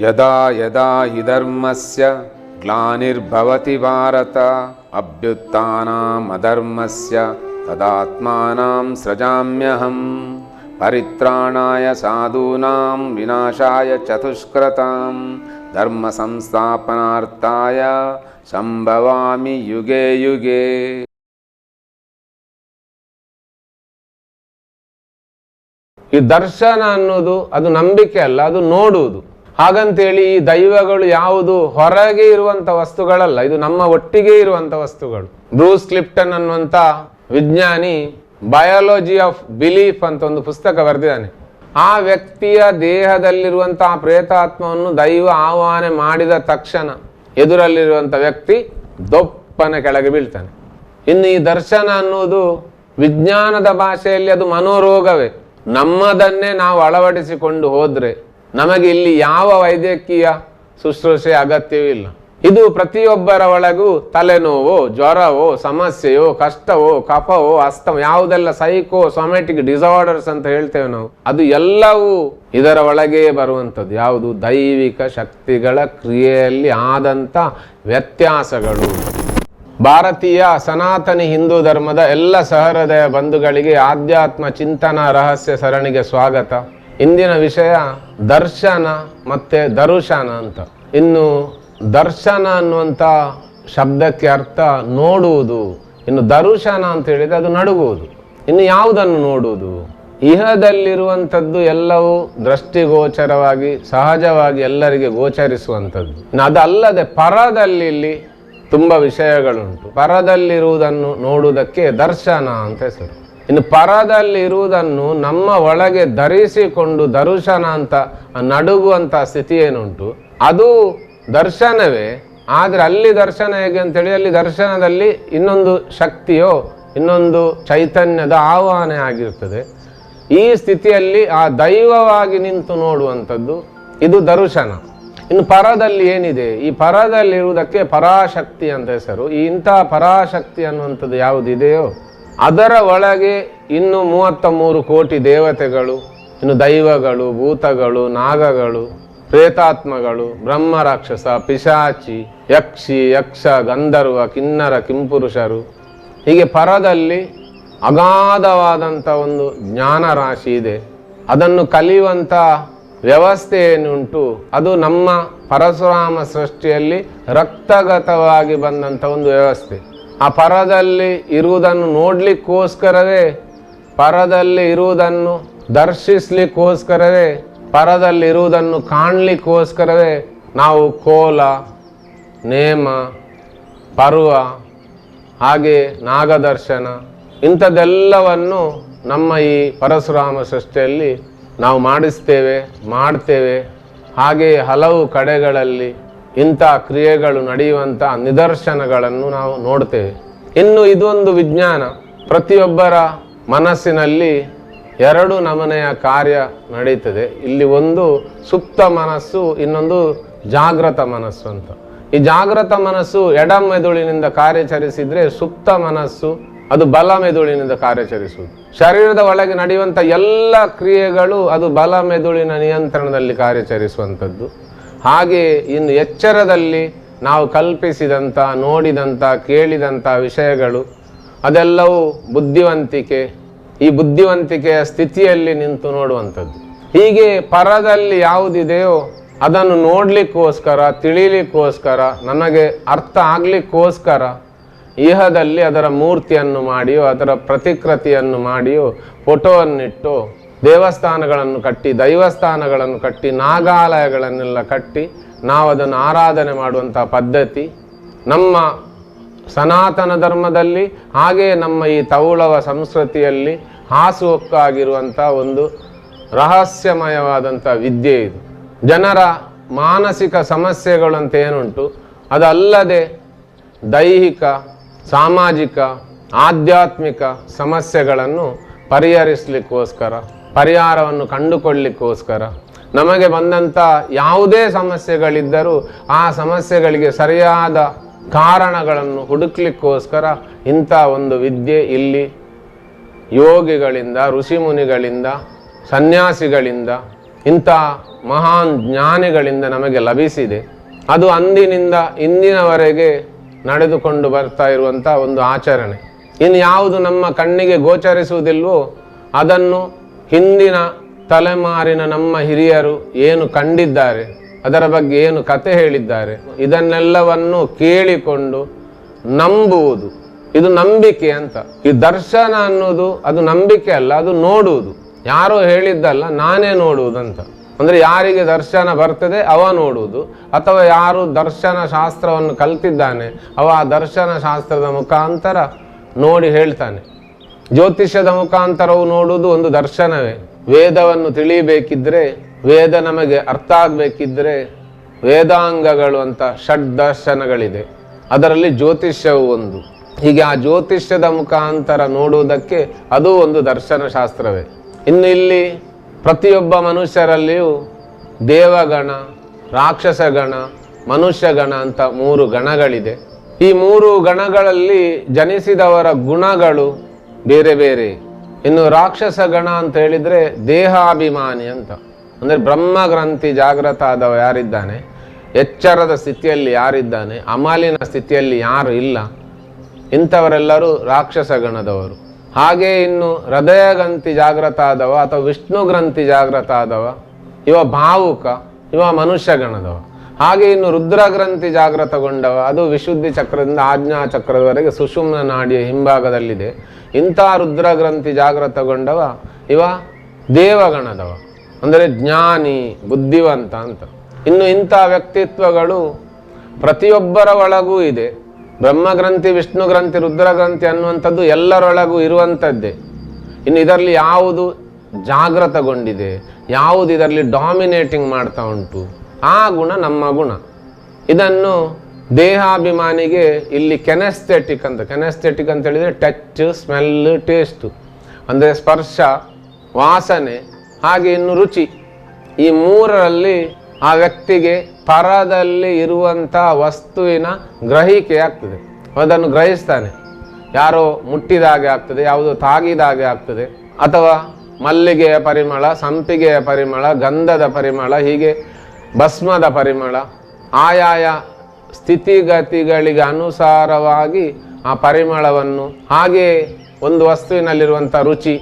ಯದಾ ಯದಾ ಹಿ ಧರ್ಮಸ್ಯ ಗ್ಲಾನಿರ್ಭವತಿ ಭಾರತ ಅಭ್ಯುತ್ಥಾನಾಮಧರ್ಮಸ್ಯ ತದಾತ್ಮಾನಾಂ ಸೃಜಾಮ್ಯಹಂ ಪರಿತ್ರಾಣಾಯ ಸಾಧೂನಾಂ ವಿನಾಶಾಯ ಚತುಷ್ಕೃತಾಂ ಧರ್ಮ ಸಂಸ್ಥಾಪನಾರ್ಥಾಯ ಸಂಭವಾಮಿ ಯುಗೆ ಯುಗೆ ಈ ದರ್ಶನ ಅನ್ನೋದು ಅದು ನಂಬಿಕೆ ಅಲ್ಲ, ಅದು ನೋಡುವುದು. ಹಾಗಂತೇಳಿ ಈ ದೈವಗಳು ಯಾವುದು ಹೊರಗೆ ಇರುವಂತ ವಸ್ತುಗಳಲ್ಲ, ಇದು ನಮ್ಮ ಒಟ್ಟಿಗೆ ಇರುವಂತ ವಸ್ತುಗಳು. ಬ್ರೂಸ್ ಕ್ಲಿಪ್ಟನ್ ಅನ್ನುವಂಥ ವಿಜ್ಞಾನಿ ಬಯಾಲಜಿ ಆಫ್ ಬಿಲೀಫ್ ಅಂತ ಒಂದು ಪುಸ್ತಕ ಬರೆದಿದ್ದಾನೆ. ಆ ವ್ಯಕ್ತಿಯ ದೇಹದಲ್ಲಿರುವಂತಹ ಪ್ರೇತಾತ್ಮವನ್ನು ದೈವ ಆಹ್ವಾನ ಮಾಡಿದ ತಕ್ಷಣ ಎದುರಲ್ಲಿರುವಂಥ ವ್ಯಕ್ತಿ ದೊಪ್ಪನ ಕೆಳಗೆ ಬೀಳ್ತಾನೆ. ಇನ್ನು ಈ ದರ್ಶನ ಅನ್ನುವುದು ವಿಜ್ಞಾನದ ಭಾಷೆಯಲ್ಲಿ ಅದು ಮನೋರೋಗವೇ. ನಮ್ಮದನ್ನೇ ನಾವು ಅಳವಡಿಸಿಕೊಂಡು ಹೋದ್ರೆ ನಮಗೆ ಇಲ್ಲಿ ಯಾವ ವೈದ್ಯಕೀಯ ಶುಶ್ರೂಷೆ ಅಗತ್ಯವಿಲ್ಲ ಇದು ಪ್ರತಿಯೊಬ್ಬರ ಒಳಗೂ ತಲೆನೋವು, ಜ್ವರವೋ, ಸಮಸ್ಯೆಯೋ, ಕಷ್ಟವೋ, ಕಫವೋ, ಅಸ್ತಮ, ಯಾವುದೆಲ್ಲ ಸೈಕೋ ಸೊಮ್ಯಾಟಿಕ್ ಡಿಸಾರ್ಡರ್ಸ್ ಅಂತ ಹೇಳ್ತೇವೆ ನಾವು, ಅದು ಎಲ್ಲವೂ ಇದರ ಒಳಗೆ ಬರುವಂಥದ್ದು. ಯಾವುದು? ದೈವಿಕ ಶಕ್ತಿಗಳ ಕ್ರಿಯೆಯಲ್ಲಿ ಆದಂಥ ವ್ಯತ್ಯಾಸಗಳು. ಭಾರತೀಯ ಸನಾತನಿ ಹಿಂದೂ ಧರ್ಮದ ಎಲ್ಲ ಸಹೃದಯ ಬಂಧುಗಳಿಗೆ ಆಧ್ಯಾತ್ಮ ಚಿಂತನಾ ರಹಸ್ಯ ಸರಣಿಗೆ ಸ್ವಾಗತ. ಇಂದಿನ ವಿಷಯ ದರ್ಶನ ಮತ್ತೆ ದರುಶನ ಅಂತ. ಇನ್ನು ದರ್ಶನ ಅನ್ನುವಂಥ ಶಬ್ದಕ್ಕೆ ಅರ್ಥ ನೋಡುವುದು. ಇನ್ನು ದರುಶನ ಅಂತ ಹೇಳಿದ್ರೆ ಅದು ನಡುಗುವುದು. ಇನ್ನು ಯಾವುದನ್ನು ನೋಡುವುದು? ಇಹದಲ್ಲಿರುವಂಥದ್ದು ಎಲ್ಲವೂ ದೃಷ್ಟಿಗೋಚರವಾಗಿ, ಸಹಜವಾಗಿ ಎಲ್ಲರಿಗೆ ಗೋಚರಿಸುವಂಥದ್ದು. ಇನ್ನು ಅದಲ್ಲದೆ ಪರದಲ್ಲಿ ಇಲ್ಲಿ ತುಂಬ ವಿಷಯಗಳುಂಟು. ಪರದಲ್ಲಿರುವುದನ್ನು ನೋಡುವುದಕ್ಕೆ ದರ್ಶನ ಅಂತ ಹೆಸರು. ಇನ್ನು ಪರದಲ್ಲಿರುವುದನ್ನು ನಮ್ಮ ಒಳಗೆ ಧರಿಸಿಕೊಂಡು ದರ್ಶನ ಅಂತ ನಡುಗುವಂಥ ಸ್ಥಿತಿ ಏನುಂಟು? ಅದು ದರ್ಶನವೇ. ಆದರೆ ಅಲ್ಲಿ ದರ್ಶನ ಹೇಗೆ ಅಂತೇಳಿ, ಅಲ್ಲಿ ದರ್ಶನದಲ್ಲಿ ಇನ್ನೊಂದು ಶಕ್ತಿಯೋ, ಇನ್ನೊಂದು ಚೈತನ್ಯದ ಆಹ್ವಾನ ಆಗಿರ್ತದೆ. ಈ ಸ್ಥಿತಿಯಲ್ಲಿ ಆ ದೈವವಾಗಿ ನಿಂತು ನೋಡುವಂಥದ್ದು ಇದು ದರ್ಶನ. ಇನ್ನು ಪರದಲ್ಲಿ ಏನಿದೆ? ಈ ಪರದಲ್ಲಿರುವುದಕ್ಕೆ ಪರಾಶಕ್ತಿ ಅಂತ ಹೆಸರು. ಈ ಇಂಥ ಪರಾಶಕ್ತಿ ಅನ್ನುವಂಥದ್ದು ಯಾವುದಿದೆಯೋ? ಅದರ ಒಳಗೆ ಇನ್ನು ಮೂವತ್ತ ಮೂರು ಕೋಟಿ ದೇವತೆಗಳು, ಇನ್ನು ದೈವಗಳು, ಭೂತಗಳು, ನಾಗಗಳು, ಪ್ರೇತಾತ್ಮಗಳು, ಬ್ರಹ್ಮ ರಾಕ್ಷಸ, ಪಿಶಾಚಿ, ಯಕ್ಷಿ, ಯಕ್ಷ, ಗಂಧರ್ವ, ಕಿನ್ನರ, ಕಿಂಪುರುಷರು. ಹೀಗೆ ಪರದಲ್ಲಿ ಅಗಾಧವಾದಂಥ ಒಂದು ಜ್ಞಾನ ರಾಶಿ ಇದೆ. ಅದನ್ನು ಕಲಿಯುವಂಥ ವ್ಯವಸ್ಥೆ ಏನುಂಟು, ಅದು ನಮ್ಮ ಪರಶುರಾಮ ಸೃಷ್ಟಿಯಲ್ಲಿ ರಕ್ತಗತವಾಗಿ ಬಂದಂಥ ಒಂದು ವ್ಯವಸ್ಥೆ. ಆ ಪರದಲ್ಲಿ ಇರುವುದನ್ನು ನೋಡಲಿಕ್ಕೋಸ್ಕರವೇ, ಪರದಲ್ಲಿ ಇರುವುದನ್ನು ದರ್ಶಿಸ್ಲಿಕ್ಕೋಸ್ಕರವೇ, ಪರದಲ್ಲಿ ಇರುವುದನ್ನು ಕಾಣಲಿಕ್ಕೋಸ್ಕರವೇ ನಾವು ಕೋಲ, ನೇಮ, ಪರ್ವ, ಹಾಗೆ ನಾಗದರ್ಶನ ಇಂಥದ್ದೆಲ್ಲವನ್ನು ನಮ್ಮ ಈ ಪರಶುರಾಮ ಸೃಷ್ಟಿಯಲ್ಲಿ ನಾವು ಮಾಡಿಸ್ತೇವೆ, ಮಾಡ್ತೇವೆ. ಹಾಗೆ ಹಲವು ಕಡೆಗಳಲ್ಲಿ ಇಂಥ ಕ್ರಿಯೆಗಳು ನಡೆಯುವಂಥ ನಿದರ್ಶನಗಳನ್ನು ನಾವು ನೋಡ್ತೇವೆ. ಇನ್ನು ಇದೊಂದು ವಿಜ್ಞಾನ. ಪ್ರತಿಯೊಬ್ಬರ ಮನಸ್ಸಿನಲ್ಲಿ ಎರಡು ನಮನೆಯ ಕಾರ್ಯ ನಡೀತದೆ. ಇಲ್ಲಿ ಒಂದು ಸುಪ್ತ ಮನಸ್ಸು, ಇನ್ನೊಂದು ಜಾಗೃತ ಮನಸ್ಸು ಅಂತ. ಈ ಜಾಗೃತ ಮನಸ್ಸು ಎಡ ಮೆದುಳಿನಿಂದ ಕಾರ್ಯಾಚರಿಸಿದ್ರೆ ಸುಪ್ತ ಮನಸ್ಸು, ಅದು ಬಲ ಮೆದುಳಿನಿಂದ ಕಾರ್ಯಾಚರಿಸುವುದು. ಶರೀರದ ಒಳಗೆ ನಡೆಯುವಂಥ ಎಲ್ಲ ಕ್ರಿಯೆಗಳು ಅದು ಬಲ ಮೆದುಳಿನ ನಿಯಂತ್ರಣದಲ್ಲಿ ಕಾರ್ಯಾಚರಿಸುವಂಥದ್ದು. ಹಾಗೆ ಇನ್ನು ಎಚ್ಚರದಲ್ಲಿ ನಾವು ಕಲ್ಪಿಸಿದಂಥ ನೋಡಿದಂಥ ಕೇಳಿದಂಥ ವಿಷಯಗಳು, ಅದೆಲ್ಲವೂ ಬುದ್ಧಿವಂತಿಕೆ. ಈ ಬುದ್ಧಿವಂತಿಕೆಯ ಸ್ಥಿತಿಯಲ್ಲಿ ನಿಂತು ನೋಡುವಂಥದ್ದು. ಹೀಗೆ ಪರದಲ್ಲಿ ಯಾವುದಿದೆಯೋ ಅದನ್ನು ನೋಡಲಿಕ್ಕೋಸ್ಕರ, ತಿಳಿಲಿಕ್ಕೋಸ್ಕರ, ನನಗೆ ಅರ್ಥ ಆಗಲಿಕ್ಕೋಸ್ಕರ ಇಹದಲ್ಲಿ ಅದರ ಮೂರ್ತಿಯನ್ನು ಮಾಡಿಯೋ, ಅದರ ಪ್ರತಿಕೃತಿಯನ್ನು ಮಾಡಿಯೋ, ಫೋಟೋವನ್ನಿಟ್ಟು ದೇವಸ್ಥಾನಗಳನ್ನು ಕಟ್ಟಿ, ದೈವಸ್ಥಾನಗಳನ್ನು ಕಟ್ಟಿ, ನಾಗಾಲಯಗಳನ್ನೆಲ್ಲ ಕಟ್ಟಿ ನಾವು ಅದನ್ನು ಆರಾಧನೆ ಮಾಡುವಂಥ ಪದ್ಧತಿ ನಮ್ಮ ಸನಾತನ ಧರ್ಮದಲ್ಲಿ ಹಾಗೆಯೇ ನಮ್ಮ ಈ ತೌಳವ ಸಂಸ್ಕೃತಿಯಲ್ಲಿ ಹಾಸುಹೊಕ್ಕಾಗಿರುವಂಥ ಒಂದು ರಹಸ್ಯಮಯವಾದಂಥ ವಿದ್ಯೆ ಇದು. ಜನರ ಮಾನಸಿಕ ಸಮಸ್ಯೆಗಳು ಏನುಂಟು? ಅದಲ್ಲದೆ ದೈಹಿಕ, ಸಾಮಾಜಿಕ, ಆಧ್ಯಾತ್ಮಿಕ ಸಮಸ್ಯೆಗಳನ್ನು ಪರಿಹರಿಸಲಿಕ್ಕೋಸ್ಕರ ಪರಿಹಾರವನ್ನು ಕಂಡುಕೊಳ್ಳಿಕ್ಕೋಸ್ಕರ ನಮಗೆ ಬಂದಂಥ ಯಾವುದೇ ಸಮಸ್ಯೆಗಳಿದ್ದರೂ ಆ ಸಮಸ್ಯೆಗಳಿಗೆ ಸರಿಯಾದ ಕಾರಣಗಳನ್ನು ಹುಡುಕ್ಲಿಕ್ಕೋಸ್ಕರ ಇಂಥ ಒಂದು ವಿದ್ಯೆ ಇಲ್ಲಿ ಯೋಗಿಗಳಿಂದ, ಋಷಿಮುನಿಗಳಿಂದ, ಸನ್ಯಾಸಿಗಳಿಂದ, ಇಂಥ ಮಹಾನ್ ಜ್ಞಾನಿಗಳಿಂದ ನಮಗೆ ಲಭಿಸಿದೆ. ಅದು ಅಂದಿನಿಂದ ಇಂದಿನವರೆಗೆ ನಡೆದುಕೊಂಡು ಬರ್ತಾ ಇರುವಂಥ ಒಂದು ಆಚರಣೆ. ಇನ್ನು ಯಾವುದು ನಮ್ಮ ಕಣ್ಣಿಗೆ ಗೋಚರಿಸುವುದಿಲ್ವೋ ಅದನ್ನು ಹಿಂದಿನ ತಲೆಮಾರಿನ ನಮ್ಮ ಹಿರಿಯರು ಏನು ಕಂಡಿದ್ದಾರೆ, ಅದರ ಬಗ್ಗೆ ಏನು ಕತೆ ಹೇಳಿದ್ದಾರೆ, ಇದನ್ನೆಲ್ಲವನ್ನು ಕೇಳಿಕೊಂಡು ನಂಬುವುದು. ಇದು ನಂಬಿಕೆ ಅಂತ. ಈ ದರ್ಶನ ಅನ್ನೋದು ಅದು ನಂಬಿಕೆ ಅಲ್ಲ, ಅದು ನೋಡುವುದು. ಯಾರೋ ಹೇಳಿದ್ದಲ್ಲ, ನಾನೇ ನೋಡುವುದಂತ. ಅಂದ್ರೆ ಯಾರಿಗೆ ದರ್ಶನ ಬರ್ತದೆ, ಅವ ನೋಡುವುದು. ಅಥವಾ ಯಾರು ದರ್ಶನ ಶಾಸ್ತ್ರವನ್ನು ಕಲ್ತಿದ್ದಾನೆ, ಅವ ಆ ದರ್ಶನ ಶಾಸ್ತ್ರದ ಮುಖಾಂತರ ನೋಡಿ ಹೇಳ್ತಾನೆ. ಜ್ಯೋತಿಷ್ಯದ ಮುಖಾಂತರವು ನೋಡುವುದು ಒಂದು ದರ್ಶನವೇ. ವೇದವನ್ನು ತಿಳಿಯಬೇಕಿದ್ರೆ, ವೇದ ನಮಗೆ ಅರ್ಥ ಆಗಬೇಕಿದ್ರೆ ವೇದಾಂಗಗಳು ಅಂತ ಷಡ್ ದರ್ಶನಗಳಿದೆ. ಅದರಲ್ಲಿ ಜ್ಯೋತಿಷ್ಯವು ಒಂದು. ಹೀಗೆ ಆ ಜ್ಯೋತಿಷ್ಯದ ಮುಖಾಂತರ ನೋಡುವುದಕ್ಕೆ ಅದು ಒಂದು ದರ್ಶನ ಶಾಸ್ತ್ರವೇ ಇನ್ನು ಇಲ್ಲಿ ಪ್ರತಿಯೊಬ್ಬ ಮನುಷ್ಯರಲ್ಲಿಯೂ ದೇವಗಣ, ರಾಕ್ಷಸಗಣ, ಮನುಷ್ಯಗಣ ಅಂತ ಮೂರು ಗಣಗಳಿದೆ. ಈ ಮೂರು ಗಣಗಳಲ್ಲಿ ಜನಿಸಿದವರ ಗುಣಗಳು ಬೇರೆ ಬೇರೆ. ಇನ್ನು ರಾಕ್ಷಸ ಗಣ ಅಂತ ಹೇಳಿದ್ರೆ ದೇಹಾಭಿಮಾನಿ ಅಂತ. ಅಂದರೆ ಬ್ರಹ್ಮಗ್ರಂಥಿ ಜಾಗೃತ ಆದವ ಯಾರಿದ್ದಾನೆ? ಎಚ್ಚರದ ಸ್ಥಿತಿಯಲ್ಲಿ ಯಾರಿದ್ದಾನೆ? ಅಮಾಲಿನ ಸ್ಥಿತಿಯಲ್ಲಿ ಯಾರು ಇಲ್ಲ? ಇಂಥವರೆಲ್ಲರೂ ರಾಕ್ಷಸ ಗಣದವರು. ಹಾಗೆ ಇನ್ನು ಹೃದಯ ಗ್ರಂಥಿ ಜಾಗೃತ ಆದವ ಅಥವಾ ವಿಷ್ಣು ಗ್ರಂಥಿ ಜಾಗೃತ ಆದವ, ಇವ ಭಾವುಕ, ಇವ ಮನುಷ್ಯ ಗಣದವ. ಹಾಗೆ ಇನ್ನು ರುದ್ರ ಗ್ರಂಥಿ ಜಾಗೃತಗೊಂಡವ ಅದು ವಿಶುದ್ಧಿ ಚಕ್ರದಿಂದ ಆಜ್ಞಾ ಚಕ್ರದವರೆಗೆ ಸುಷುಮ್ನ ನಾಡಿಯ ಹಿಂಭಾಗದಲ್ಲಿದೆ. ಇಂಥ ರುದ್ರ ಗ್ರಂಥಿ ಜಾಗೃತಗೊಂಡವ ಇವ ದೇವಗಣದವ, ಅಂದರೆ ಜ್ಞಾನಿ, ಬುದ್ಧಿವಂತ ಅಂತ. ಇನ್ನು ಇಂಥ ವ್ಯಕ್ತಿತ್ವಗಳು ಪ್ರತಿಯೊಬ್ಬರ ಒಳಗೂ ಇದೆ. ಬ್ರಹ್ಮಗ್ರಂಥಿ ವಿಷ್ಣು ಗ್ರಂಥಿ ರುದ್ರ ಗ್ರಂಥಿ ಅನ್ನುವಂಥದ್ದು ಎಲ್ಲರೊಳಗೂ ಇರುವಂಥದ್ದೇ. ಇನ್ನು ಇದರಲ್ಲಿ ಯಾವುದು ಜಾಗೃತಗೊಂಡಿದೆ ಯಾವುದು ಇದರಲ್ಲಿ ಡಾಮಿನೇಟಿಂಗ್ ಮಾಡ್ತಾ ಉಂಟು ಆ ಗುಣ ನಮ್ಮ ಗುಣ. ಇದನ್ನು ದೇಹಾಭಿಮಾನಿಗೆ ಇಲ್ಲಿ ಕೆನೆಸ್ಥೆಟಿಕ್ ಅಂತ ಕೆನೆಸ್ಥೆಟಿಕ್ ಅಂತ ಹೇಳಿದರೆ ಟಚ್ ಸ್ಮೆಲ್, ಟೇಸ್ಟು. ಅಂದರೆ ಸ್ಪರ್ಶ, ವಾಸನೆ, ಹಾಗೆ ಇನ್ನು ರುಚಿ. ಈ ಮೂರರಲ್ಲಿ ಆ ವ್ಯಕ್ತಿಗೆ ಪರದಲ್ಲಿ ಇರುವಂಥ ವಸ್ತುವಿನ ಗ್ರಹಿಕೆ ಆಗ್ತದೆ. ಅದನ್ನು ಗ್ರಹಿಸ್ತಾನೆ. ಯಾರೋ ಮುಟ್ಟಿದ ಹಾಗೆ ಆಗ್ತದೆ, ಯಾವುದೋ ತಾಗಿದ ಹಾಗೆ ಆಗ್ತದೆ, ಅಥವಾ ಮಲ್ಲಿಗೆಯ ಪರಿಮಳ, ಸಂಪಿಗೆಯ ಪರಿಮಳ, ಗಂಧದ ಪರಿಮಳ, ಹೀಗೆ ಭಸ್ಮದ ಪರಿಮಳ. ಆಯಾಯ ಸ್ಥಿತಿಗತಿಗಳಿಗೆ ಅನುಸಾರವಾಗಿ ಆ ಪರಿಮಳವನ್ನು, ಹಾಗೆ ಒಂದು ವಸ್ತುವಿನಲ್ಲಿರುವಂಥ ರುಚಿ,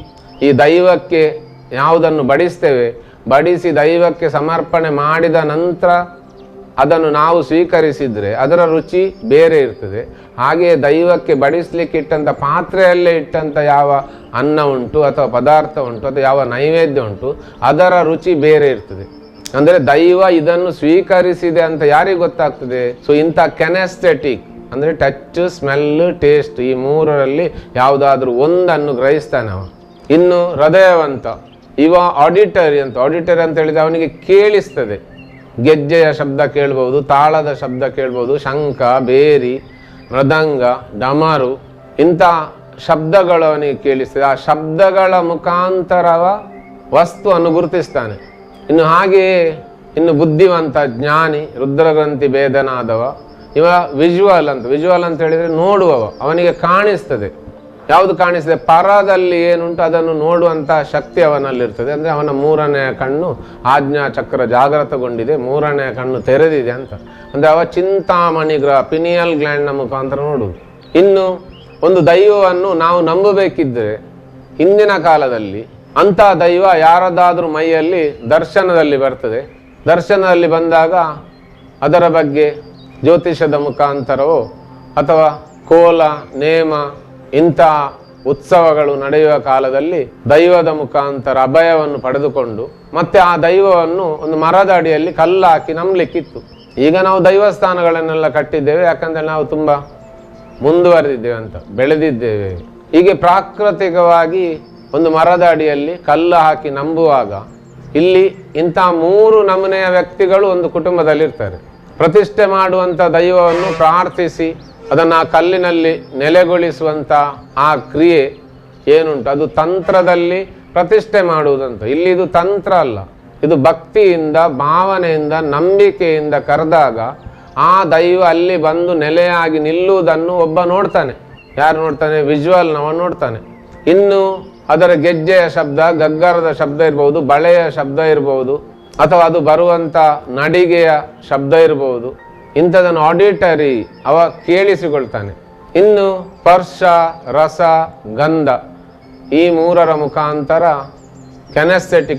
ಈ ದೈವಕ್ಕೆ ಯಾವುದನ್ನು ಬಡಿಸ್ತೇವೆ, ಬಡಿಸಿ ದೈವಕ್ಕೆ ಸಮರ್ಪಣೆ ಮಾಡಿದ ನಂತರ ಅದನ್ನು ನಾವು ಸ್ವೀಕರಿಸಿದರೆ ಅದರ ರುಚಿ ಬೇರೆ ಇರ್ತದೆ. ಹಾಗೆಯೇ ದೈವಕ್ಕೆ ಬಡಿಸ್ಲಿಕ್ಕೆ ಇಟ್ಟಂಥ ಪಾತ್ರೆಯಲ್ಲೇ ಇಟ್ಟಂಥ ಯಾವ ಅನ್ನ ಉಂಟು ಅಥವಾ ಪದಾರ್ಥ ಉಂಟು ಅಥವಾ ಯಾವ ನೈವೇದ್ಯ ಉಂಟು ಅದರ ರುಚಿ ಬೇರೆ ಇರ್ತದೆ. ಅಂದರೆ ದೈವ ಇದನ್ನು ಸ್ವೀಕರಿಸಿದೆ ಅಂತ ಯಾರಿಗೆ ಗೊತ್ತಾಗ್ತದೆ? ಸೊ ಇಂಥ ಕೆನೆಸ್ಥೆಟಿಕ್, ಅಂದರೆ ಟಚ್ ಸ್ಮೆಲ್ ಟೇಸ್ಟ್ ಈ ಮೂರರಲ್ಲಿ ಯಾವುದಾದ್ರೂ ಒಂದನ್ನು ಗ್ರಹಿಸ್ತಾನೆ ಅವನು. ಇನ್ನು ಹೃದಯವಂತ, ಇವ ಆಡಿಟರಿ ಅಂತ ಆಡಿಟರಿ ಅಂತ ಹೇಳಿದ ಅವನಿಗೆ ಕೇಳಿಸ್ತದೆ. ಗೆಜ್ಜೆಯ ಶಬ್ದ ಕೇಳ್ಬೋದು, ತಾಳದ ಶಬ್ದ ಕೇಳ್ಬೋದು, ಶಂಖ, ಬೇರಿ, ಮೃದಂಗ, ಡಮರು, ಇಂಥ ಶಬ್ದಗಳು ಅವನಿಗೆ ಕೇಳಿಸ್ತದೆ. ಆ ಶಬ್ದಗಳ ಮುಖಾಂತರವ ವಸ್ತುವನ್ನು ಗುರುತಿಸ್ತಾನೆ. ಇನ್ನು ಹಾಗೆಯೇ ಇನ್ನು ಬುದ್ಧಿವಂತ ಜ್ಞಾನಿ, ರುದ್ರಗ್ರಂಥಿ ಭೇದನಾದವ, ಇವ ವಿಜುವಲ್ ಅಂತ ವಿಜುವಲ್ ಅಂತ ಹೇಳಿದರೆ ನೋಡುವವ, ಅವನಿಗೆ ಕಾಣಿಸ್ತದೆ. ಯಾವುದು ಕಾಣಿಸ್ತದೆ? ಪರದಲ್ಲಿ ಏನುಂಟು ಅದನ್ನು ನೋಡುವಂಥ ಶಕ್ತಿ ಅವನಲ್ಲಿರ್ತದೆ. ಅಂದರೆ ಅವನ ಮೂರನೆಯ ಕಣ್ಣು ಆಜ್ಞಾ ಚಕ್ರ ಜಾಗೃತಗೊಂಡಿದೆ ಮೂರನೆಯ ಕಣ್ಣು ತೆರೆದಿದೆ ಅಂತ. ಅಂದರೆ ಅವ ಚಿಂತಾಮಣಿ ಗ್ರಹ ಪಿನಿಯಲ್ ಗ್ಲ್ಯಾಂಡ್ನ ಮುಖಾಂತರ ನೋಡುವುದು. ಇನ್ನು ಒಂದು ದೈವವನ್ನು ನಾವು ನಂಬಬೇಕಿದ್ದರೆ ಹಿಂದಿನ ಕಾಲದಲ್ಲಿ ಅಂಥ ದೈವ ಯಾರದಾದರೂ ಮೈಯಲ್ಲಿ ದರ್ಶನದಲ್ಲಿ ಬರ್ತದೆ. ದರ್ಶನದಲ್ಲಿ ಬಂದಾಗ ಅದರ ಬಗ್ಗೆ ಜ್ಯೋತಿಷದ ಮುಖಾಂತರವೋ ಅಥವಾ ಕೋಲ, ನೇಮ ಇಂತಹ ಉತ್ಸವಗಳು ನಡೆಯುವ ಕಾಲದಲ್ಲಿ ದೈವದ ಮುಖಾಂತರ ಅಭಯವನ್ನು ಪಡೆದುಕೊಂಡು ಮತ್ತೆ ಆ ದೈವವನ್ನು ಒಂದು ಮರದ ಅಡಿಯಲ್ಲಿ ಕಲ್ಲಾಕಿ ನಂಬಲಿಕ್ಕಿತ್ತು. ಈಗ ನಾವು ದೈವಸ್ಥಾನಗಳನ್ನೆಲ್ಲ ಕಟ್ಟಿದ್ದೇವೆ, ಯಾಕಂದ್ರೆ ನಾವು ತುಂಬ ಮುಂದುವರೆದಿದ್ದೇವೆ ಅಂತ, ಬೆಳೆದಿದ್ದೇವೆ. ಹೀಗೆ ಪ್ರಾಕೃತಿಕವಾಗಿ ಒಂದು ಮರದ ಅಡಿಯಲ್ಲಿ ಕಲ್ಲು ಹಾಕಿ ನಂಬುವಾಗ ಇಲ್ಲಿ ಇಂಥ ಮೂರು ನಮೂನೆಯ ವ್ಯಕ್ತಿಗಳು ಒಂದು ಕುಟುಂಬದಲ್ಲಿರ್ತಾರೆ. ಪ್ರತಿಷ್ಠೆ ಮಾಡುವಂಥ ದೈವವನ್ನು ಪ್ರಾರ್ಥಿಸಿ ಅದನ್ನು ಆ ಕಲ್ಲಿನಲ್ಲಿ ನೆಲೆಗೊಳಿಸುವಂಥ ಆ ಕ್ರಿಯೆ ಏನುಂಟು? ಅದು ತಂತ್ರದಲ್ಲಿ ಪ್ರತಿಷ್ಠೆ ಮಾಡುವುದಂತ. ಇಲ್ಲಿ ಇದು ತಂತ್ರ ಅಲ್ಲ. ಇದು ಭಕ್ತಿಯಿಂದ, ಭಾವನೆಯಿಂದ, ನಂಬಿಕೆಯಿಂದ ಕರೆದಾಗ ಆ ದೈವ ಅಲ್ಲಿ ಬಂದು ನೆಲೆಯಾಗಿ ನಿಲ್ಲುವುದನ್ನು ಒಬ್ಬ ನೋಡ್ತಾನೆ. ಯಾರು ನೋಡ್ತಾನೆ? ವಿಜುವಲ್ನವ ನೋಡ್ತಾನೆ. ಇನ್ನು ಅದರ ಗೆಜ್ಜೆಯ ಶಬ್ದ ಗಗ್ಗರದ ಶಬ್ದ ಇರಬಹುದು ಬಳೆಯ ಶಬ್ದ ಇರಬಹುದು ಅಥವಾ ಅದು ಬರುವಂತ ನಡಿಗೆಯ ಶಬ್ದ ಇರಬಹುದು ಇಂಥದನ್ನು ಆಡಿಟರಿ ಅವ ಕೇಳಿಸಿಕೊಳ್ತಾನೆ. ಇನ್ನು ಸ್ಪರ್ಶ, ರಸ, ಗಂಧ ಈ ಮೂರರ ಮುಖಾಂತರ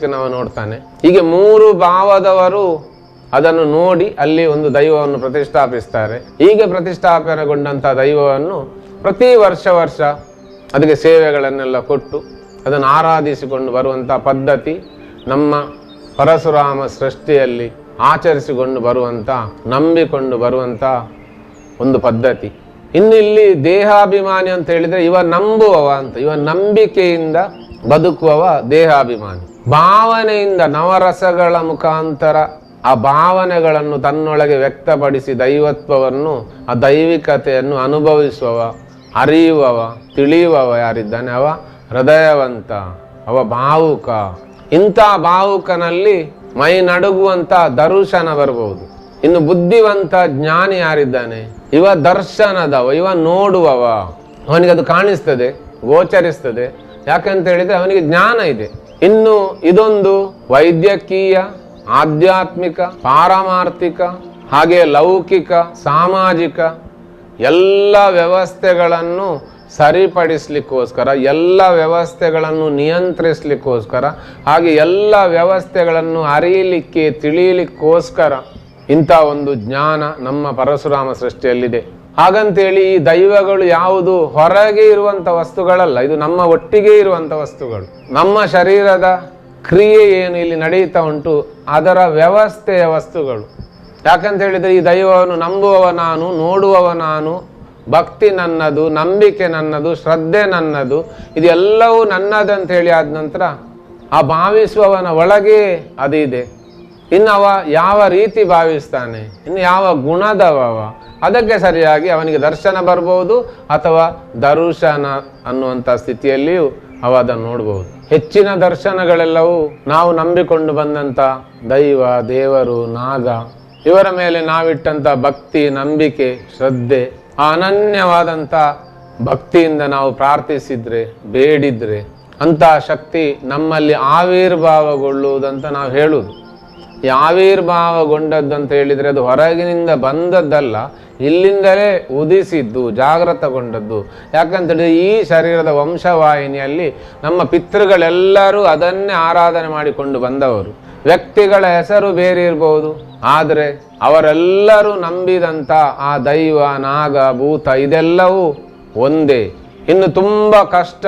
ನಾವು ನೋಡ್ತಾನೆ. ಹೀಗೆ ಮೂರು ಭಾವದವರು ಅದನ್ನು ನೋಡಿ ಅಲ್ಲಿ ಒಂದು ದೈವವನ್ನು ಪ್ರತಿಷ್ಠಾಪಿಸ್ತಾರೆ. ಹೀಗೆ ಪ್ರತಿಷ್ಠಾಪನೆಗೊಂಡಂಥ ದೈವವನ್ನು ಪ್ರತಿ ವರ್ಷ ವರ್ಷ ಅದಕ್ಕೆ ಸೇವೆಗಳನ್ನೆಲ್ಲ ಕೊಟ್ಟು ಅದನ್ನು ಆರಾಧಿಸಿಕೊಂಡು ಬರುವಂಥ ಪದ್ಧತಿ ನಮ್ಮ ಪರಶುರಾಮ ಸೃಷ್ಟಿಯಲ್ಲಿ ಆಚರಿಸಿಕೊಂಡು ಬರುವಂಥ, ನಂಬಿಕೊಂಡು ಬರುವಂಥ ಒಂದು ಪದ್ಧತಿ. ಇನ್ನಿಲ್ಲಿ ದೇಹಾಭಿಮಾನಿ ಅಂತ ಹೇಳಿದರೆ ಇವ ನಂಬುವವ ಅಂತ, ಇವ ನಂಬಿಕೆಯಿಂದ ಬದುಕುವವ ದೇಹಾಭಿಮಾನಿ. ಭಾವನೆಯಿಂದ ನವರಸಗಳ ಮುಖಾಂತರ ಆ ಭಾವನೆಗಳನ್ನು ತನ್ನೊಳಗೆ ವ್ಯಕ್ತಪಡಿಸಿ ದೈವತ್ವವನ್ನು, ಆ ದೈವಿಕತೆಯನ್ನು ಅನುಭವಿಸುವವ, ಅರಿಯುವವ, ತಿಳಿಯುವವ ಯಾರಿದ್ದಾನೆ ಅವ? ಹೃದಯವಂತ, ಅವ ಭಾವುಕ. ಇಂಥ ಭಾವುಕನಲ್ಲಿ ಮೈ ನಡುಗುವಂತ ದರ್ಶನ ಬರಬಹುದು ಇನ್ನು ಬುದ್ಧಿವಂತ ಜ್ಞಾನಿ ಯಾರಿದ್ದಾನೆ? ಇವ ದರ್ಶನದವ, ಇವ ನೋಡುವವ. ಅವನಿಗೆ ಅದು ಕಾಣಿಸ್ತದೆ, ಗೋಚರಿಸ್ತದೆ. ಯಾಕಂತ ಹೇಳಿದ್ರೆ ಅವನಿಗೆ ಜ್ಞಾನ ಇದೆ. ಇನ್ನು ಇದೊಂದು ವೈದ್ಯಕೀಯ, ಆಧ್ಯಾತ್ಮಿಕ, ಪಾರಮಾರ್ಥಿಕ ಹಾಗೆ ಲೌಕಿಕ, ಸಾಮಾಜಿಕ ಎಲ್ಲ ವ್ಯವಸ್ಥೆಗಳನ್ನು ಸರಿಪಡಿಸ್ಲಿಕ್ಕೋಸ್ಕರ, ಎಲ್ಲ ವ್ಯವಸ್ಥೆಗಳನ್ನು ನಿಯಂತ್ರಿಸ್ಲಿಕ್ಕೋಸ್ಕರ, ಹಾಗೆ ಎಲ್ಲ ವ್ಯವಸ್ಥೆಗಳನ್ನು ಅರಿಯಲಿಕ್ಕೆ, ತಿಳಿಯಲಿಕ್ಕೋಸ್ಕರ ಇಂಥ ಒಂದು ಜ್ಞಾನ ನಮ್ಮ ಪರಶುರಾಮ ಸೃಷ್ಟಿಯಲ್ಲಿದೆ. ಹಾಗಂತೇಳಿ ಈ ದೈವಗಳು ಯಾವುದು? ಹೊರಗೆ ಇರುವಂಥ ವಸ್ತುಗಳಲ್ಲ, ಇದು ನಮ್ಮ ಒಟ್ಟಿಗೆ ಇರುವಂಥ ವಸ್ತುಗಳು. ನಮ್ಮ ಶರೀರದ ಕ್ರಿಯೆ ಏನು ಇಲ್ಲಿ ನಡೆಯುತ್ತಾ ಉಂಟು? ಅದರ ವ್ಯವಸ್ಥೆಯ ವಸ್ತುಗಳು. ಯಾಕಂತ ಹೇಳಿದ್ರೆ ಈ ದೈವವನ್ನು ನಂಬುವವ ನಾನು, ನೋಡುವವ ನಾನು ಭಕ್ತಿ ನನ್ನದು, ನಂಬಿಕೆ ನನ್ನದು, ಶ್ರದ್ಧೆ ನನ್ನದು, ಇದೆಲ್ಲವೂ ನನ್ನದಂತ ಹೇಳಿ ಆದ ನಂತರ ಆ ಭಾವಿಸುವವನ ಒಳಗೆ ಅದಿದೆ. ಇನ್ನು ಅವ ಯಾವ ರೀತಿ ಭಾವಿಸ್ತಾನೆ? ಇನ್ನು ಯಾವ ಗುಣದವ ಅದಕ್ಕೆ ಸರಿಯಾಗಿ ಅವನಿಗೆ ದರ್ಶನ ಬರ್ಬೋದು ಅಥವಾ ದರ್ಶನ ಅನ್ನುವಂಥ ಸ್ಥಿತಿಯಲ್ಲಿಯೂ ಅವ ಅದನ್ನು ನೋಡ್ಬೋದು. ಹೆಚ್ಚಿನ ದರ್ಶನಗಳೆಲ್ಲವೂ ನಾವು ನಂಬಿಕೊಂಡು ಬಂದಂಥ ದೈವ, ದೇವರು, ನಾಗ, ಇವರ ಮೇಲೆ ನಾವಿಟ್ಟಂಥ ಭಕ್ತಿ, ನಂಬಿಕೆ, ಶ್ರದ್ಧೆ ಅನನ್ಯವಾದಂಥ ಭಕ್ತಿಯಿಂದ ನಾವು ಪ್ರಾರ್ಥಿಸಿದ್ರೆ, ಬೇಡಿದ್ರೆ ಅಂತಹ ಶಕ್ತಿ ನಮ್ಮಲ್ಲಿ ಆವಿರ್ಭಾವಗೊಳ್ಳುವುದಂತ ನಾವು ಹೇಳುವುದು. ಈ ಅಂತ ಹೇಳಿದರೆ ಅದು ಹೊರಗಿನಿಂದ ಬಂದದ್ದಲ್ಲ, ಇಲ್ಲಿಂದಲೇ ಉದಿಸಿದ್ದು ಜಾಗೃತಗೊಂಡದ್ದು ಯಾಕಂತೇಳಿದ್ರೆ ಈ ಶರೀರದ ವಂಶವಾಹಿನಿಯಲ್ಲಿ ನಮ್ಮ ಪಿತೃಗಳೆಲ್ಲರೂ ಅದನ್ನೇ ಆರಾಧನೆ ಮಾಡಿಕೊಂಡು ಬಂದವರು. ವ್ಯಕ್ತಿಗಳ ಹೆಸರು ಬೇರೆ ಇರಬಹುದು ಆದರೆ ಅವರೆಲ್ಲರೂ ನಂಬಿದಂಥ ಆ ದೈವ, ನಾಗ, ಭೂತ ಇದೆಲ್ಲವೂ ಒಂದೇ. ಇನ್ನು ತುಂಬ ಕಷ್ಟ,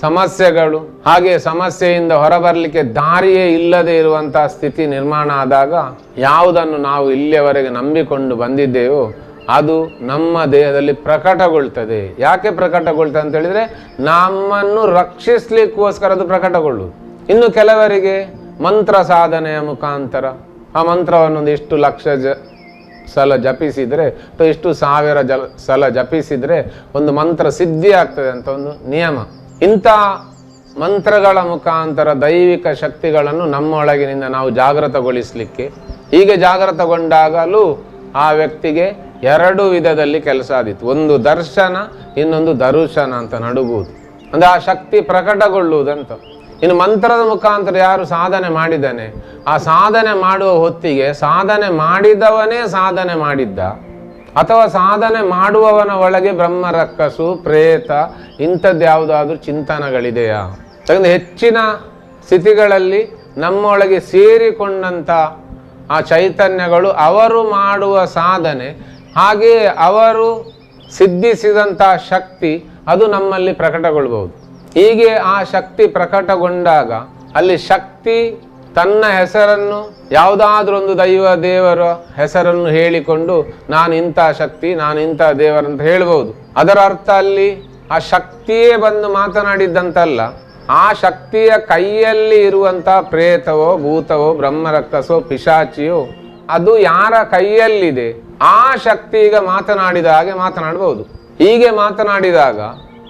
ಸಮಸ್ಯೆಗಳು, ಹಾಗೆ ಸಮಸ್ಯೆಯಿಂದ ಹೊರಬರಲಿಕ್ಕೆ ದಾರಿಯೇ ಇಲ್ಲದೆ ಇರುವಂತಹ ಸ್ಥಿತಿ ನಿರ್ಮಾಣ ಆದಾಗ ಯಾವುದನ್ನು ನಾವು ಇಲ್ಲಿಯವರೆಗೆ ನಂಬಿಕೊಂಡು ಬಂದಿದ್ದೇವೋ ಅದು ನಮ್ಮ ದೇಹದಲ್ಲಿ ಪ್ರಕಟಗೊಳ್ತದೆ. ಯಾಕೆ ಪ್ರಕಟಗೊಳ್ತದೆ ಅಂತ ಹೇಳಿದ್ರೆ ನಮ್ಮನ್ನು ರಕ್ಷಿಸ್ಲಿಕ್ಕೋಸ್ಕರ ಅದು ಪ್ರಕಟಗೊಳ್ಳುವುದು. ಇನ್ನು ಕೆಲವರಿಗೆ ಮಂತ್ರ ಸಾಧನೆಯ ಮುಖಾಂತರ ಆ ಮಂತ್ರವನ್ನು ಇಷ್ಟು ಲಕ್ಷ ಜ ಸಲ ಜಪಿಸಿದರೆ ಅಥವಾ ಇಷ್ಟು ಸಾವಿರ ಜಲ ಸಲ ಜಪಿಸಿದರೆ ಒಂದು ಮಂತ್ರ ಸಿದ್ಧಿ ಆಗ್ತದೆ ಅಂತ ಒಂದು ನಿಯಮ. ಇಂಥ ಮಂತ್ರಗಳ ಮುಖಾಂತರ ದೈವಿಕ ಶಕ್ತಿಗಳನ್ನು ನಮ್ಮೊಳಗಿನಿಂದ ನಾವು ಜಾಗೃತಗೊಳಿಸಲಿಕ್ಕೆ, ಹೀಗೆ ಜಾಗೃತಗೊಂಡಾಗಲೂ ಆ ವ್ಯಕ್ತಿಗೆ ಎರಡು ವಿಧದಲ್ಲಿ ಕೆಲಸ ಆದಿತ್ತು ಒಂದು ದರ್ಶನ, ಇನ್ನೊಂದು ದರುಶನ ಅಂತ ನಡುಗುವುದು. ಅಂದರೆ ಆ ಶಕ್ತಿ ಪ್ರಕಟಗೊಳ್ಳುವುದಂತ. ಇನ್ನು ಮಂತ್ರದ ಮುಖಾಂತರ ಯಾರು ಸಾಧನೆ ಮಾಡಿದ್ದಾನೆ? ಆ ಸಾಧನೆ ಮಾಡುವ ಹೊತ್ತಿಗೆ ಸಾಧನೆ ಮಾಡಿದವನೇ ಸಾಧನೆ ಮಾಡಿದ್ದ? ಅಥವಾ ಸಾಧನೆ ಮಾಡುವವನ ಒಳಗೆ ಬ್ರಹ್ಮ ರಕ್ಕಸು ಪ್ರೇತ, ಇಂಥದ್ದು ಯಾವುದಾದ್ರೂ ಚಿಂತನಗಳಿದೆಯಾ? ಯಾಕಂದ್ರೆ ಹೆಚ್ಚಿನ ಸ್ಥಿತಿಗಳಲ್ಲಿ ನಮ್ಮೊಳಗೆ ಸೇರಿಕೊಂಡಂಥ ಆ ಚೈತನ್ಯಗಳು ಅವರು ಮಾಡುವ ಸಾಧನೆ, ಹಾಗೆಯೇ ಅವರು ಸಿದ್ಧಿಸಿದಂತಹ ಶಕ್ತಿ ಅದು ನಮ್ಮಲ್ಲಿ ಪ್ರಕಟಗೊಳ್ಬಹುದು. ಹೀಗೆ ಆ ಶಕ್ತಿ ಪ್ರಕಟಗೊಂಡಾಗ ಅಲ್ಲಿ ಶಕ್ತಿ ತನ್ನ ಹೆಸರನ್ನು, ಯಾವುದಾದ್ರೊಂದು ದೈವ ದೇವರ ಹೆಸರನ್ನು ಹೇಳಿಕೊಂಡು, ನಾನು ಇಂಥ ಶಕ್ತಿ, ನಾನು ಇಂಥ ದೇವರಂತ ಹೇಳ್ಬೋದು. ಅದರ ಅರ್ಥ ಅಲ್ಲಿ ಆ ಶಕ್ತಿಯೇ ಬಂದು ಮಾತನಾಡಿದ್ದಂತಲ್ಲ, ಆ ಶಕ್ತಿಯ ಕೈಯಲ್ಲಿ ಇರುವಂಥ ಪ್ರೇತವೋ, ಭೂತವೋ, ಬ್ರಹ್ಮರಕ್ತಸೋ, ಪಿಶಾಚಿಯೋ, ಅದು ಯಾರ ಕೈಯಲ್ಲಿದೆ, ಆ ಶಕ್ತಿ ಈಗ ಮಾತನಾಡಿದ ಹಾಗೆ ಮಾತನಾಡಬಹುದು ಹೀಗೆ ಮಾತನಾಡಿದಾಗ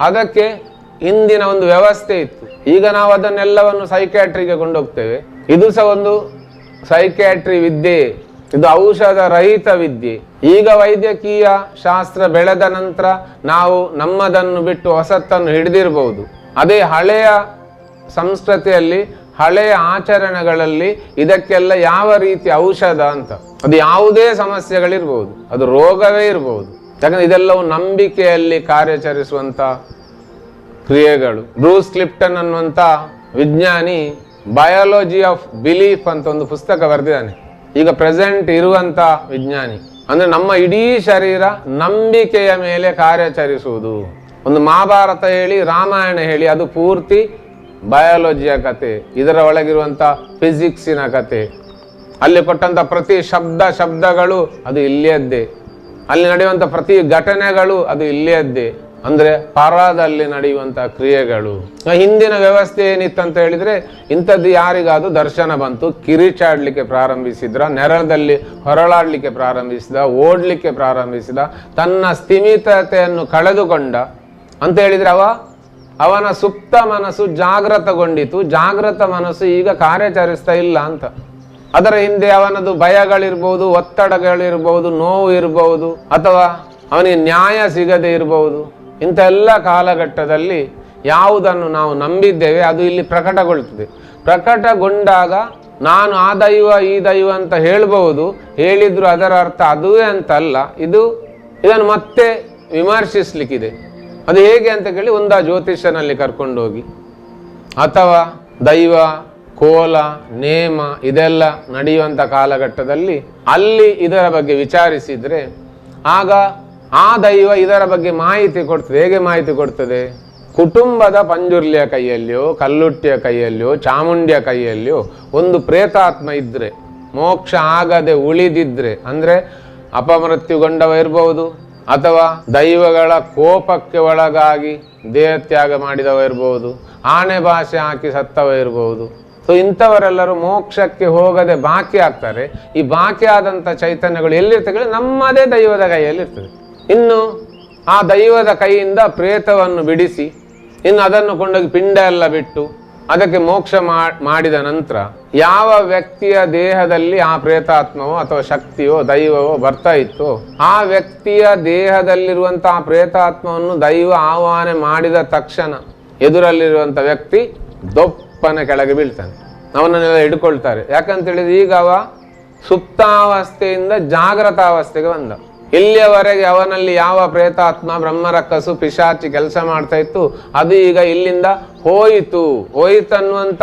ಅದಕ್ಕೆ ಇಂದಿನ ಒಂದು ವ್ಯವಸ್ಥೆ ಇತ್ತು. ಈಗ ನಾವು ಅದನ್ನೆಲ್ಲವನ್ನು ಸೈಕ್ಯಾಟ್ರಿಗೆ ಕೊಂಡೋಗ್ತೇವೆ. ಇದು ಸಹ ಒಂದು ಸೈಕ್ಯಾಟ್ರಿ ವಿದ್ಯೆ. ಇದು ಔಷಧ ರಹಿತ ವಿದ್ಯೆ. ಈಗ ವೈದ್ಯಕೀಯ ಶಾಸ್ತ್ರ ಬೆಳೆದ ನಂತರ ನಾವು ನಮ್ಮದನ್ನು ಬಿಟ್ಟು ಹೊಸತನ್ನು ಹಿಡಿದಿರಬಹುದು ಅದೇ ಹಳೆಯ ಸಂಸ್ಕೃತಿಯಲ್ಲಿ, ಹಳೆಯ ಆಚರಣೆಗಳಲ್ಲಿ ಇದಕ್ಕೆಲ್ಲ ಯಾವ ರೀತಿ ಔಷಧ ಅಂತ. ಅದು ಯಾವುದೇ ಸಮಸ್ಯೆಗಳಿರ್ಬೋದು. ಅದು ರೋಗವೇ ಇರ್ಬೋದು. ಯಾಕಂದ್ರೆ ಇದೆಲ್ಲವೂ ನಂಬಿಕೆಯಲ್ಲಿ ಕಾರ್ಯಾಚರಿಸುವಂತ ಕ್ರಿಯೆಗಳು. ಬ್ರೂಸ್ ಕ್ಲಿಪ್ಟನ್ ಅನ್ನುವಂಥ ವಿಜ್ಞಾನಿ ಬಯಾಲಜಿ ಆಫ್ ಬಿಲೀಫ್ ಅಂತ ಒಂದು ಪುಸ್ತಕ ಬರೆದಿದ್ದಾನೆ. ಈಗ ಪ್ರೆಸೆಂಟ್ ಇರುವಂತ ವಿಜ್ಞಾನಿ. ಅಂದ್ರೆ ನಮ್ಮ ಇಡೀ ಶರೀರ ನಂಬಿಕೆಯ ಮೇಲೆ ಕಾರ್ಯಾಚರಿಸುವುದು. ಒಂದು ಮಹಾಭಾರತ ಹೇಳಿ, ರಾಮಾಯಣ ಹೇಳಿ, ಅದು ಪೂರ್ತಿ ಬಯಾಲಜಿಯ ಕತೆ. ಇದರ ಒಳಗಿರುವಂಥ ಫಿಸಿಕ್ಸಿನ ಕತೆ. ಅಲ್ಲಿ ಕೊಟ್ಟಂತ ಪ್ರತಿ ಶಬ್ದ ಶಬ್ದಗಳು ಅದು ಇಲ್ಲಿಯದ್ದೇ. ಅಲ್ಲಿ ನಡೆಯುವಂಥ ಪ್ರತಿ ಘಟನೆಗಳು ಅದು ಇಲ್ಲಿಯದ್ದೇ. ಅಂದ್ರೆ ಪರದಲ್ಲಿ ನಡೆಯುವಂತ ಕ್ರಿಯೆಗಳು. ಹಿಂದಿನ ವ್ಯವಸ್ಥೆ ಏನಿತ್ತಂತ ಹೇಳಿದ್ರೆ, ಇಂಥದ್ದು ಯಾರಿಗಾದರೂ ದರ್ಶನ ಬಂತು, ಕಿರಿಚಾಡಲಿಕ್ಕೆ ಪ್ರಾರಂಭಿಸಿದ್ರ, ನೆರಳದಲ್ಲಿ ಹೊರಳಾಡಲಿಕ್ಕೆ ಪ್ರಾರಂಭಿಸಿದ, ಓಡಲಿಕ್ಕೆ ಪ್ರಾರಂಭಿಸಿದ, ತನ್ನ ಸ್ಥಿಮಿತತೆಯನ್ನು ಕಳೆದುಕೊಂಡ, ಅಂತ ಹೇಳಿದ್ರೆ ಅವ, ಅವನ ಸುಪ್ತ ಮನಸ್ಸು ಜಾಗೃತಗೊಂಡಿತು ಜಾಗೃತ ಮನಸ್ಸು ಈಗ ಕಾರ್ಯಾಚರಿಸ್ತಾ ಇಲ್ಲ ಅಂತ. ಅದರ ಹಿಂದೆ ಅವನದು ಭಯಗಳಿರ್ಬೋದು, ಒತ್ತಡಗಳಿರ್ಬೋದು, ನೋವು ಇರಬಹುದು ಅಥವಾ ಅವನಿಗೆ ನ್ಯಾಯ ಸಿಗದೆ ಇರಬಹುದು ಇಂಥ ಎಲ್ಲ ಕಾಲಘಟ್ಟದಲ್ಲಿ ಯಾವುದನ್ನು ನಾವು ನಂಬಿದ್ದೇವೆ ಅದು ಇಲ್ಲಿ ಪ್ರಕಟಗೊಳ್ತದೆ. ಪ್ರಕಟಗೊಂಡಾಗ ನಾನು ಆ ದೈವ, ಈ ದೈವ ಅಂತ ಹೇಳಬಹುದು. ಹೇಳಿದ್ರು ಅದರ ಅರ್ಥ ಅದುವೇ ಅಂತಲ್ಲ. ಇದು ಇದನ್ನು ಮತ್ತೆ ವಿಮರ್ಶಿಸ್ಲಿಕ್ಕಿದೆ. ಅದು ಹೇಗೆ ಅಂತ ಕೇಳಿ ಒಂದು ಆ ಜ್ಯೋತಿಷ್ಯನಲ್ಲಿ ಕರ್ಕೊಂಡೋಗಿ. ಅಥವಾ ದೈವ, ಕೋಲ, ನೇಮ ಇದೆಲ್ಲ ನಡೆಯುವಂಥ ಕಾಲಘಟ್ಟದಲ್ಲಿ ಅಲ್ಲಿ ಇದರ ಬಗ್ಗೆ ವಿಚಾರಿಸಿದರೆ ಆಗ ಆ ದೈವ ಇದರ ಬಗ್ಗೆ ಮಾಹಿತಿ ಕೊಡ್ತದೆ. ಹೇಗೆ ಮಾಹಿತಿ ಕೊಡ್ತದೆ? ಕುಟುಂಬದ ಪಂಜುರ್ಲಿಯ ಕೈಯಲ್ಲಿಯೋ, ಕಲ್ಲುಟ್ಟಿಯ ಕೈಯಲ್ಲಿಯೋ, ಚಾಮುಂಡಿಯ ಕೈಯಲ್ಲಿಯೋ ಒಂದು ಪ್ರೇತಾತ್ಮ ಇದ್ರೆ, ಮೋಕ್ಷ ಆಗದೆ ಉಳಿದಿದ್ರೆ, ಅಂದ್ರೆ ಅಪಮೃತ್ಯುಗೊಂಡವ ಇರಬಹುದು ಅಥವಾ ದೈವಗಳ ಕೋಪಕ್ಕೆ ಒಳಗಾಗಿ ದೇಹತ್ಯಾಗ ಮಾಡಿದವ ಇರಬಹುದು ಆನೆ ಭಾಷೆ ಹಾಕಿ ಸತ್ತವ ಇರಬಹುದು ಸೊ ಇಂಥವರೆಲ್ಲರೂ ಮೋಕ್ಷಕ್ಕೆ ಹೋಗದೆ ಬಾಕಿ ಆಗ್ತಾರೆ. ಈ ಬಾಕಿ ಆದಂಥ ಚೈತನ್ಯಗಳು ಎಲ್ಲಿರ್ತವೆ? ನಮ್ಮದೇ ದೈವದ ಕೈಯಲ್ಲಿ ಇರ್ತದೆ ಇನ್ನು ಆ ದೈವದ ಕೈಯಿಂದ ಪ್ರೇತವನ್ನು ಬಿಡಿಸಿ, ಇನ್ನು ಅದನ್ನು ಕೊಂಡೋಗಿ ಪಿಂಡ ಎಲ್ಲ ಬಿಟ್ಟು, ಅದಕ್ಕೆ ಮೋಕ್ಷ ಮಾಡಿದ ನಂತರ ಯಾವ ವ್ಯಕ್ತಿಯ ದೇಹದಲ್ಲಿ ಆ ಪ್ರೇತಾತ್ಮವೋ ಅಥವಾ ಶಕ್ತಿಯೋ ದೈವವೋ ಬರ್ತಾ ಇತ್ತು, ಆ ವ್ಯಕ್ತಿಯ ದೇಹದಲ್ಲಿರುವಂತಹ ಪ್ರೇತಾತ್ಮವನ್ನು ದೈವ ಆಹ್ವಾನ ಮಾಡಿದ ತಕ್ಷಣ ಎದುರಲ್ಲಿರುವಂಥ ವ್ಯಕ್ತಿ ದೊಪ್ಪನ ಕೆಳಗೆ ಬೀಳ್ತಾನೆ. ಅವನನ್ನೆಲ್ಲ ಹಿಡ್ಕೊಳ್ತಾರೆ. ಯಾಕಂತ ಹೇಳಿದ್ರೆ ಈಗ ಅವ ಸುಪ್ತಾವಸ್ಥೆಯಿಂದ ಜಾಗೃತಾವಸ್ಥೆಗೆ ಬಂದ. ಇಲ್ಲಿಯವರೆಗೆ ಅವನಲ್ಲಿ ಯಾವ ಪ್ರೇತಾತ್ಮ ಬ್ರಹ್ಮರಕ್ಕಸು ಪಿಶಾಚಿ ಕೆಲಸ ಮಾಡ್ತಾ ಇತ್ತು? ಅದು ಈಗ ಇಲ್ಲಿಂದ ಹೋಯಿತು. ಹೋಯಿತು ಅನ್ನುವಂಥ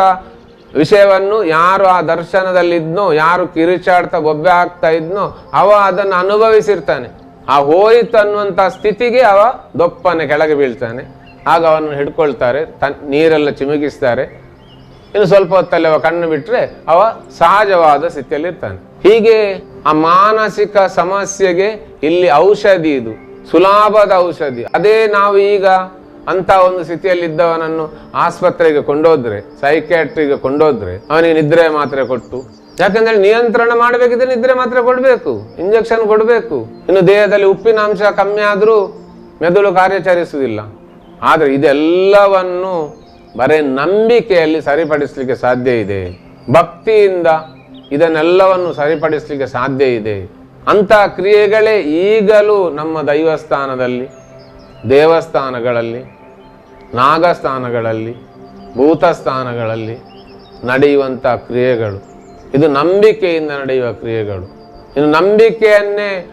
ವಿಷಯವನ್ನು ಯಾರು ಆ ದರ್ಶನದಲ್ಲಿದ್ನೋ, ಯಾರು ಕಿರುಚಾಡ್ತಾ ಬೊಬ್ಬೆ ಹಾಕ್ತಾ ಇದ್ನೋ, ಅವ ಅದನ್ನು ಅನುಭವಿಸಿರ್ತಾನೆ. ಆ ಹೋಯಿತು ಅನ್ನುವಂಥ ಸ್ಥಿತಿಗೆ ಅವ ದೊಪ್ಪನೆ ಕೆಳಗೆ ಬೀಳ್ತಾನೆ. ಆಗ ಅವನು ಹಿಡ್ಕೊಳ್ತಾರೆ, ತನ್ ನೀರೆಲ್ಲ ಚಿಮುಕಿಸ್ತಾರೆ. ಇನ್ನು ಸ್ವಲ್ಪ ಹೊತ್ತಲ್ಲಿ ಅವ ಕಣ್ಣು ಬಿಟ್ಟರೆ ಅವ ಸಹಜವಾದ ಸ್ಥಿತಿಯಲ್ಲಿ ಇರ್ತಾನೆ ಹೀಗೆ ಆ ಮಾನಸಿಕ ಸಮಸ್ಯೆಗೆ ಇಲ್ಲಿ ಔಷಧಿ ಇದು, ಸುಲಭದ ಔಷಧಿ. ಅದೇ ನಾವು ಈಗ ಅಂತ ಒಂದು ಸ್ಥಿತಿಯಲ್ಲಿದ್ದವನನ್ನು ಆಸ್ಪತ್ರೆಗೆ ಕೊಂಡೋದ್ರೆ ಸೈಕ್ಯಾಟ್ರಿಗೆ ಕೊಂಡೋದ್ರೆ, ಅವನಿಗೆ ನಿದ್ರೆ ಮಾತ್ರೆ ಕೊಟ್ಟು. ಯಾಕಂದ್ರೆ ನಿಯಂತ್ರಣ ಮಾಡಬೇಕಿದ್ರೆ ನಿದ್ರೆ ಮಾತ್ರೆ ಕೊಡಬೇಕು ಇಂಜೆಕ್ಷನ್ ಕೊಡಬೇಕು. ಇನ್ನು ದೇಹದಲ್ಲಿ ಉಪ್ಪಿನ ಅಂಶ ಕಮ್ಮಿ ಆದರೂ ಮೆದುಳು ಕಾರ್ಯಾಚರಿಸುವುದಿಲ್ಲ. ಆದರೆ ಇದೆಲ್ಲವನ್ನು ಬರೇ ನಂಬಿಕೆಯಲ್ಲಿ ಸರಿಪಡಿಸಲಿಕ್ಕೆ ಸಾಧ್ಯ ಇದೆ. ಭಕ್ತಿಯಿಂದ ಇದನ್ನೆಲ್ಲವನ್ನು ಸರಿಪಡಿಸಲಿಕ್ಕೆ ಸಾಧ್ಯ ಇದೆ. ಅಂಥ ಕ್ರಿಯೆಗಳೇ ಈಗಲೂ ನಮ್ಮ ದೈವಸ್ಥಾನದಲ್ಲಿ, ದೇವಸ್ಥಾನಗಳಲ್ಲಿ, ನಾಗಸ್ಥಾನಗಳಲ್ಲಿ, ಭೂತಸ್ಥಾನಗಳಲ್ಲಿ ನಡೆಯುವಂಥ ಕ್ರಿಯೆಗಳು. ಇದು ನಂಬಿಕೆಯಿಂದ ನಡೆಯುವ ಕ್ರಿಯೆಗಳು. ಇನ್ನು ನಂಬಿಕೆಯನ್ನೇ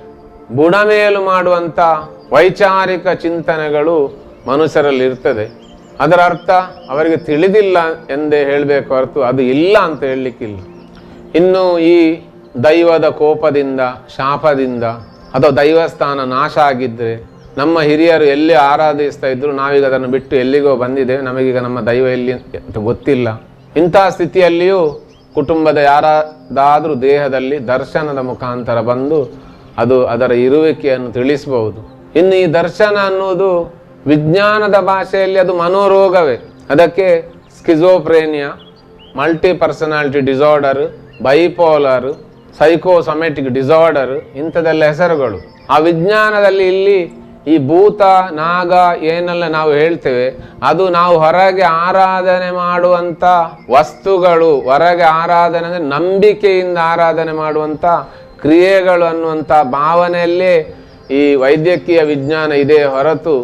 ಬುಡಮೇಲು ಮಾಡುವಂಥ ವೈಚಾರಿಕ ಚಿಂತನೆಗಳು ಮನುಷ್ಯರಲ್ಲಿ ಇರ್ತದೆ. ಅದರ ಅರ್ಥ ಅವರಿಗೆ ತಿಳಿದಿಲ್ಲ ಎಂದೇ ಹೇಳಬೇಕು ಹೊರತು ಅದು ಇಲ್ಲ ಅಂತ ಹೇಳಲಿಕ್ಕಿಲ್ಲ. ಇನ್ನು ಈ ದೈವದ ಕೋಪದಿಂದ, ಶಾಪದಿಂದ ಅಥವಾ ದೈವಸ್ಥಾನ ನಾಶ ಆಗಿದ್ದರೆ ನಮ್ಮ ಹಿರಿಯರು ಎಲ್ಲಿ ಆರಾಧಿಸ್ತಾ ಇದ್ರು ನಾವೀಗ ಅದನ್ನು ಬಿಟ್ಟು ಎಲ್ಲಿಗೋ ಬಂದಿದ್ದೇವೆ. ನಮಗೀಗ ನಮ್ಮ ದೈವ ಎಲ್ಲಿ ಗೊತ್ತಿಲ್ಲ. ಇಂಥ ಸ್ಥಿತಿಯಲ್ಲಿಯೂ ಕುಟುಂಬದ ಯಾರಾದಾದರೂ ದೇಹದಲ್ಲಿ ದರ್ಶನದ ಮುಖಾಂತರ ಬಂದು ಅದು ಅದರ ಇರುವಿಕೆಯನ್ನು ತಿಳಿಸಬಹುದು. ಇನ್ನು ಈ ದರ್ಶನ ಅನ್ನುವುದು ವಿಜ್ಞಾನದ ಭಾಷೆಯಲ್ಲಿ ಅದು ಮನೋರೋಗವೇ. ಅದಕ್ಕೆ schizophrenia multi personality disorder bipolar, psychosomatic disorder ಇಂಥದೆಲ್ಲ ಹೆಸರುಗಳು. ಆ ವಿಜ್ಞಾನದಲ್ಲಿ ಇಲ್ಲಿ ಈ ಭೂತ, ನಾಗ ಏನೆಲ್ಲ ನಾವು ಹೇಳ್ತೇವೆ, ಅದು ನಾವು ಹೊರಗೆ ಆರಾಧನೆ ಮಾಡುವಂಥ ವಸ್ತುಗಳು, ಹೊರಗೆ ಆರಾಧನೆ ಅಂದರೆ ನಂಬಿಕೆಯಿಂದ ಆರಾಧನೆ ಮಾಡುವಂಥ ಕ್ರಿಯೆಗಳು ಅನ್ನುವಂಥ ಭಾವನೆಯಲ್ಲೇ ಈ ವೈದ್ಯಕೀಯ ವಿಜ್ಞಾನ ಇದೆ ಹೊರತು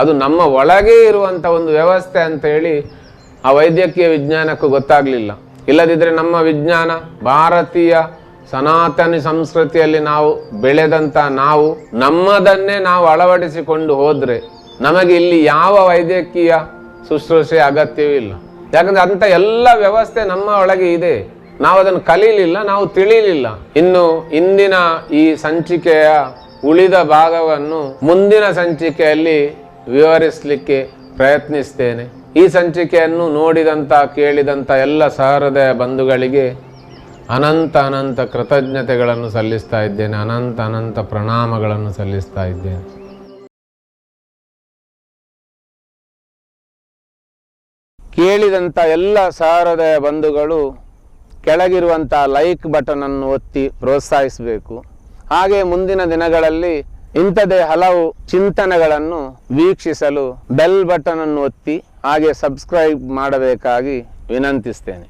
ಅದು ನಮ್ಮ ಒಳಗೆ ಇರುವಂಥ ಒಂದು ವ್ಯವಸ್ಥೆ ಅಂತ ಹೇಳಿ ಆ ವೈದ್ಯಕೀಯ ವಿಜ್ಞಾನಕ್ಕೂ ಗೊತ್ತಾಗಲಿಲ್ಲ. ಇಲ್ಲದಿದ್ದರೆ ನಮ್ಮ ವಿಜ್ಞಾನ ಭಾರತೀಯ ಸನಾತನ ಸಂಸ್ಕೃತಿಯಲ್ಲಿ ನಾವು ಬೆಳೆದಂಥ ನಾವು ನಮ್ಮದನ್ನೇ ನಾವು ಅಳವಡಿಸಿಕೊಂಡು ಹೋದರೆ ನಮಗೆ ಇಲ್ಲಿ ಯಾವ ವೈದ್ಯಕೀಯ ಶುಶ್ರೂಷೆ ಅಗತ್ಯವೂ ಇಲ್ಲ. ಯಾಕಂದರೆ ಅಂಥ ಎಲ್ಲ ವ್ಯವಸ್ಥೆ ನಮ್ಮ ಒಳಗೆ ಇದೆ. ನಾವು ಅದನ್ನು ಕಲೀಲಿಲ್ಲ, ನಾವು ತಿಳಿಲಿಲ್ಲ. ಇನ್ನು ಇಂದಿನ ಈ ಸಂಚಿಕೆಯ ಉಳಿದ ಭಾಗವನ್ನು ಮುಂದಿನ ಸಂಚಿಕೆಯಲ್ಲಿ ವಿವರಿಸಲಿಕ್ಕೆ ಪ್ರಯತ್ನಿಸ್ತೇನೆ. ಈ ಸಂಚಿಕೆಯನ್ನು ನೋಡಿದಂಥ ಕೇಳಿದಂಥ ಎಲ್ಲ ಸಹೃದಯ ಬಂಧುಗಳಿಗೆ ಅನಂತ ಅನಂತ ಕೃತಜ್ಞತೆಗಳನ್ನು ಸಲ್ಲಿಸ್ತಾ ಇದ್ದೇನೆ, ಅನಂತ ಅನಂತ ಪ್ರಣಾಮಗಳನ್ನು ಸಲ್ಲಿಸ್ತಾ ಇದ್ದೇನೆ. ಕೇಳಿದಂಥ ಎಲ್ಲ ಸಹೃದಯ ಬಂಧುಗಳು ಕೆಳಗಿರುವಂಥ ಲೈಕ್ ಬಟನನ್ನು ಒತ್ತಿ ಪ್ರೋತ್ಸಾಹಿಸಬೇಕು. ಹಾಗೆ ಮುಂದಿನ ದಿನಗಳಲ್ಲಿ ಇಂಥದೇ ಹಲವು ಚಿಂತನೆಗಳನ್ನು ವೀಕ್ಷಿಸಲು ಬೆಲ್ ಬಟನ್ ಅನ್ನು ಒತ್ತಿ ಹಾಗೆ ಸಬ್ಸ್ಕ್ರೈಬ್ ಮಾಡಬೇಕಾಗಿ ವಿನಂತಿಸ್ತೇನೆ.